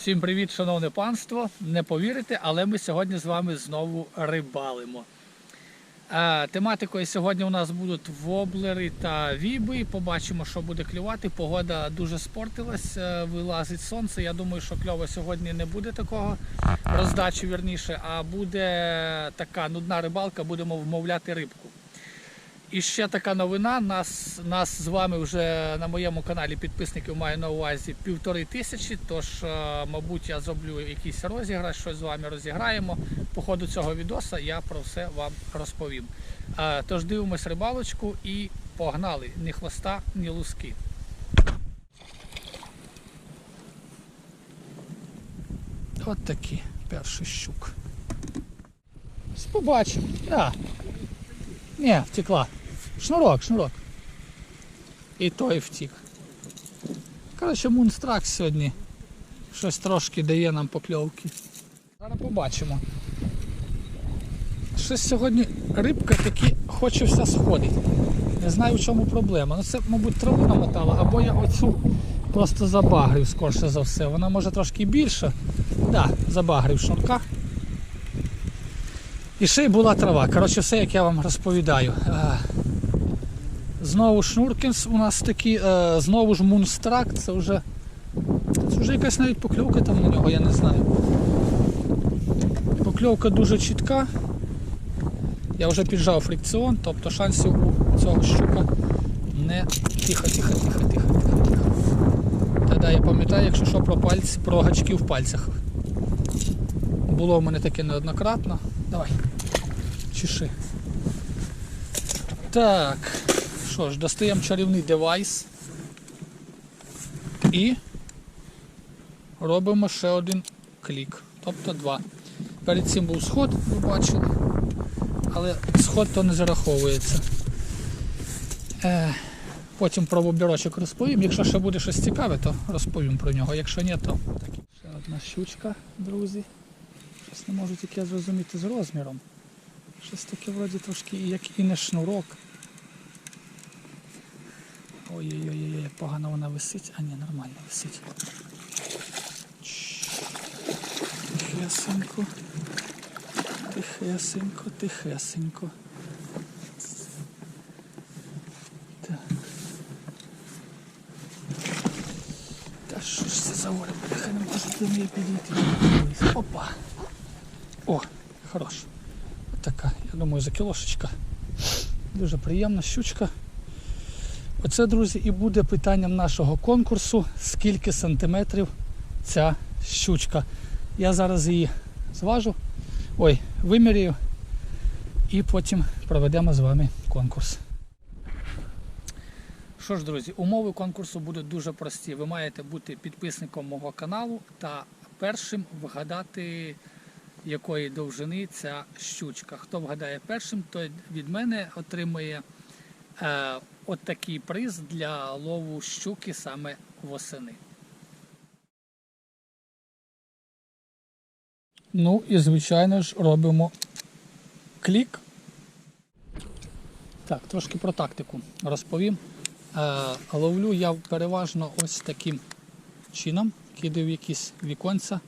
Всім привіт, шановне панство. Не повірите, але ми сьогодні з вами знову рибалимо. Е, Тематикою сьогодні у нас будуть воблери та віби. Побачимо, що буде клювати. Погода дуже спортилась, е, вилазить сонце. Я думаю, що кльово сьогодні не буде такого роздачі, вірніше, а буде така нудна рибалка, будемо вмовляти рибку. І ще така новина. Нас, нас з вами вже на моєму каналі підписників маю на увазі півтори тисячі. Тож, е, мабуть, я зроблю якийсь розіграш, щось з вами розіграємо. По ходу цього відоса я про все вам розповім. Е, Тож дивимось рибалочку і погнали. Ні хвоста, ні луски. От такий перший щук. Побачимо. Да. Ні, втекла. Шнурок, шнурок. І той втік. Коротше, мунстрак сьогодні щось трошки дає нам покльовки. Зараз побачимо. Щось сьогодні рибка таки хоче вся сходить. Не знаю в чому проблема. Ну це, мабуть, траву намотала, або я оцю просто забагрив скорше за все. Вона може трошки більша. Так, да, забагрив шнурка. І ще й була трава. Коротше, все, як я вам розповідаю. Знову Шнуркінс у нас такий, е, знову ж Мунстрак, це вже це вже якась навіть покльовка там на нього, я не знаю. Покльовка дуже чітка. Я вже піджав фрикціон, тобто шансів у цього щука не тихо, тихо, тихо, тихо, тихо, тихо. Та-да, я пам'ятаю, якщо що про пальці, про гачки в пальцях. Було в мене таке неоднократно. Давай. Чеши. Так. Що ж, достаємо чарівний девайс. І робимо ще один клік. Тобто два. Перед цим був сход, ви бачили. Але сход то не зараховується. Е, потім про вобірочок розповім. Якщо ще буде щось цікаве, то розповім про нього. Якщо ні, то такі. Ще одна щучка, друзі. Щось не можу тільки зрозуміти з розміром. Щось таке вроді трошки як і не шнурок. Ой-ой-ой, погано вона висить, а ні, нормально висить. Тихесенько. Тихесенько, тихесенько. Так. Та що ж це за горе? Бляха, не можу до неї підійти. Опа. О, хорош. Така, я думаю, за кілошечка. Дуже приємна щучка. Оце, друзі, і буде питанням нашого конкурсу, скільки сантиметрів ця щучка. Я зараз її зважу, ой, вимірюю і потім проведемо з вами конкурс. Що ж, друзі, умови конкурсу будуть дуже прості. Ви маєте бути підписником мого каналу та першим вгадати, якої довжини ця щучка. Хто вгадає першим, той від мене отримує от такий приз для лову щуки саме восени. Ну і звичайно ж робимо клік. Так, трошки про тактику розповім. Е, ловлю я переважно ось таким чином, кидаю якісь віконця,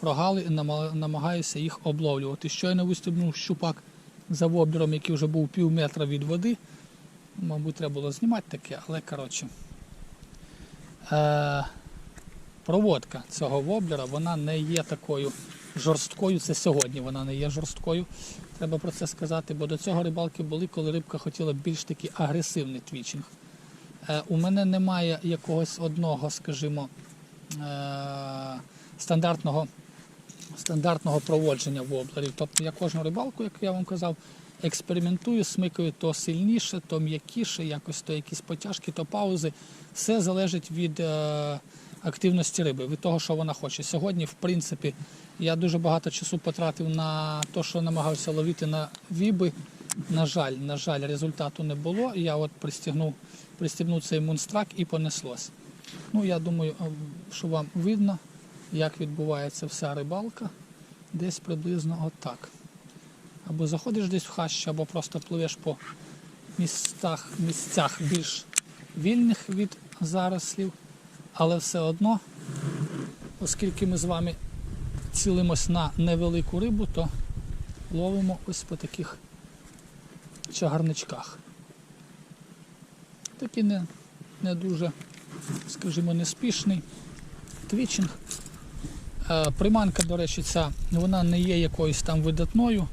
прогали і намагаюся їх обловлювати. Щойно вистрибнув щупак за воблером, який вже був пів метра від води. Мабуть, треба було знімати таке, але коротше. Е, проводка цього воблера вона не є такою жорсткою. Це сьогодні вона не є жорсткою. Треба про це сказати, бо до цього рибалки були, коли рибка хотіла більш такий агресивний твічинг. Е, у мене немає якогось одного, скажімо, е, стандартного, стандартного проводження воблерів. Тобто я кожну рибалку, як я вам казав, експериментую, смикаю то сильніше, то м'якіше, якось то якісь потяжки, то паузи. Все залежить від е, активності риби, від того, що вона хоче. Сьогодні, в принципі, я дуже багато часу потратив на те, що намагався ловити на віби. На жаль, на жаль, результату не було. Я от пристігнув, пристігнув цей мунстрак і понеслось. Ну, я думаю, е, що вам видно, як відбувається вся рибалка. Десь приблизно отак. Або заходиш десь в хащі, або просто пливеш по містах, місцях більш вільних від зарослів, але все одно оскільки ми з вами цілимось на невелику рибу, то ловимо ось по таких чагарничках. Такий не, не дуже, скажімо, неспішний твічинг. Е, Приманка, до речі, ця вона не є якоюсь там видатною.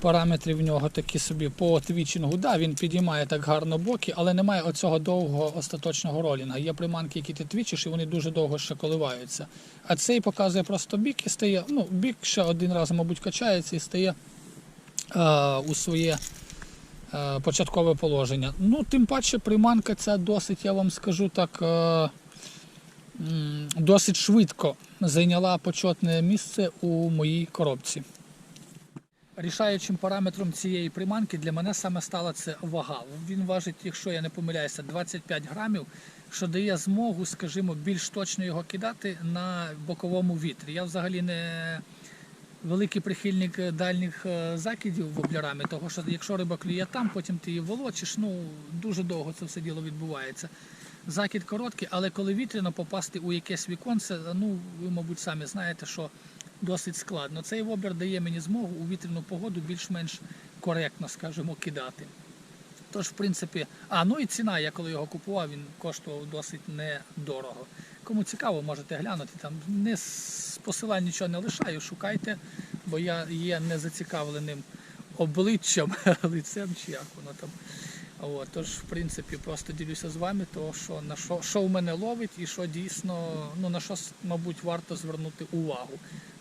Параметри в нього такі собі по твічингу. Да, він підіймає так гарно боки, але немає оцього довгого остаточного ролінга. Є приманки, які ти твічиш, і вони дуже довго ще коливаються. А цей показує просто бік і стає. Ну, бік ще один раз, мабуть, качається і стає е, у своє е, початкове положення. Ну, тим паче, приманка ця досить, я вам скажу так. Е, Досить швидко зайняла почетне місце у моїй коробці. Рішаючим параметром цієї приманки для мене саме стала це вага. Він важить, якщо я не помиляюся, 25 грамів, що дає змогу, скажімо, більш точно його кидати на боковому вітрі. Я взагалі не великий прихильник дальніх е, закидів воблярами, того що якщо риба клює там, потім ти її волочиш, ну дуже довго це все діло відбувається. Закид короткий, але коли вітряно попасти у якесь віконце, ну ви, мабуть, самі знаєте, що досить складно. Цей воблер дає мені змогу у вітряну погоду більш-менш коректно, скажімо, кидати. Тож, в принципі, а ну і ціна, я коли його купував, він коштував досить недорого. Кому цікаво, можете глянути. Там не посилань нічого не лишаю, шукайте, бо я є незацікавленим обличчям, лицем чи як воно там. От, тож, в принципі, просто ділюся з вами, то що на що, що в мене ловить і що дійсно, ну на що, мабуть, варто звернути увагу.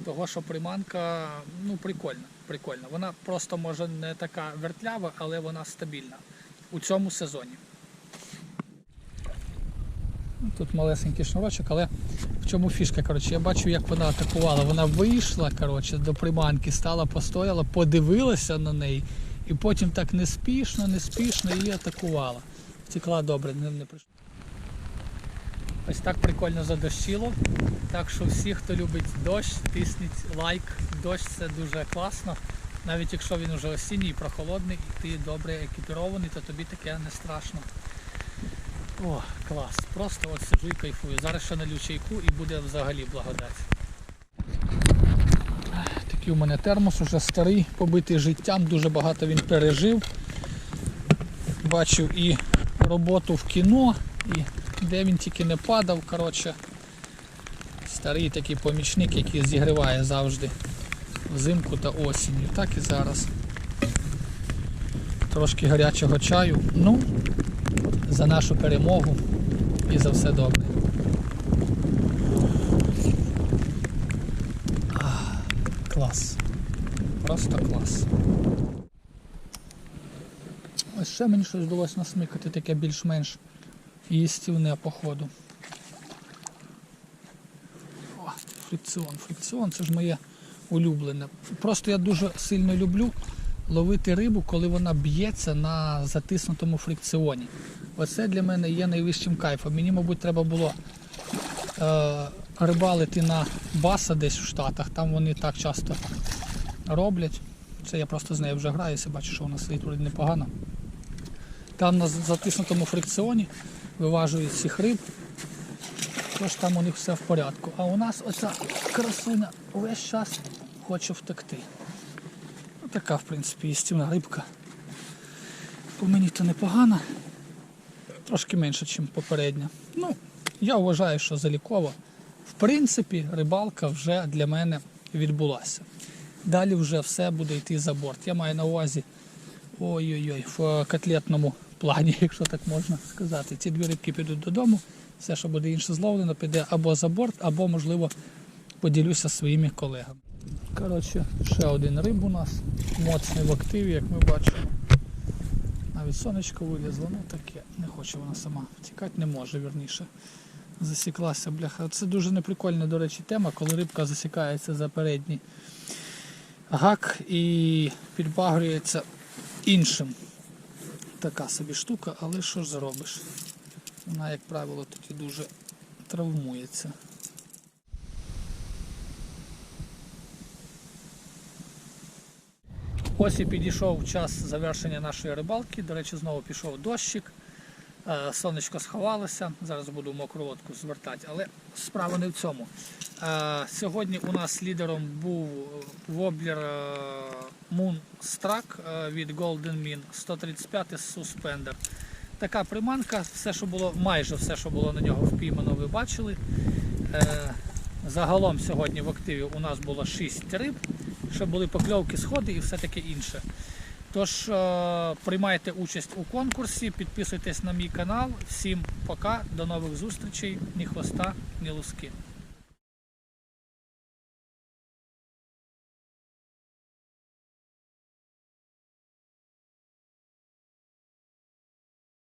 Того, що приманка ну, прикольна, прикольна. Вона просто може не така вертлява, але вона стабільна у цьому сезоні. Тут малесенький шнурочок, але в чому фішка? Коротше, я бачу, як вона атакувала. Вона вийшла коротше, до приманки, стала, постояла, подивилася на неї і потім так неспішно, неспішно її атакувала. Втекла добре, не, не прийшла. Ось так прикольно задощило. Так що всі, хто любить дощ, тисніть лайк. Дощ це дуже класно. Навіть якщо він уже осінній, прохолодний, і ти добре екіпірований, то тобі таке не страшно. О, клас. Просто от сиджу і кайфую. Зараз ще налю чайку і буде взагалі благодать. Такий у мене термос уже старий, побитий життям, дуже багато він пережив. Бачив і роботу в кіно, і де він тільки не падав. Коротше, старий такий помічник, який зігріває завжди взимку та осінню. Так і зараз. Трошки гарячого чаю. Ну, за нашу перемогу і за все добре. Клас. Просто клас. Ось ще мені щось вдалося насмикати, таке більш-менш їстівне походу. О, фрикціон, фрикціон, це ж моє улюблене. Просто я дуже сильно люблю ловити рибу, коли вона б'ється на затиснутому фрикціоні. Оце для мене є найвищим кайфом. Мені, мабуть, треба було е, рибалити на баса десь в Штатах, там вони так часто роблять. Це я просто з нею вже граюся, бачу, що вона сидить вроді непогано. Там на затиснутому фрикціоні виважують всіх риб, тож там у них все в порядку. А у нас оця красуня весь час хоче втекти. Ну, така, в принципі, їстівна рибка. По мені то непогана. Трошки менше, ніж попередня. Ну, я вважаю, що заліково. В принципі, рибалка вже для мене відбулася. Далі вже все буде йти за борт. Я маю на увазі ой-ой-ой, в котлетному плані, якщо так можна сказати. Ці дві рибки підуть додому, все, що буде інше зловлено, піде або за борт, або, можливо, поділюся своїми колегами. Коротше, ще один риб у нас, моцний в активі, як ми бачимо. Навіть сонечко вилізло, ну таке, не хоче вона сама втікати, не може, вірніше. Засіклася, бляха. Це дуже неприкольна, до речі, тема, коли рибка засікається за передній гак і підбагрюється іншим. Така собі штука, але що ж зробиш? Вона, як правило, тоді дуже травмується. Ось і підійшов час завершення нашої рибалки. До речі, знову пішов дощик. Е, Сонечко сховалося, зараз буду мокру лодку звертати, але справа не в цьому. Е, Сьогодні у нас лідером був воблер е, Moonstruck від Golden Min 135 Suspender. Така приманка, все, що було, майже все, що було на нього впіймано, ви бачили. Загалом сьогодні в активі у нас було 6 риб, ще були покльовки, сходи і все таке інше. Тож е, приймайте участь у конкурсі, підписуйтесь на мій канал. Всім пока, до нових зустрічей, ні хвоста, ні луски.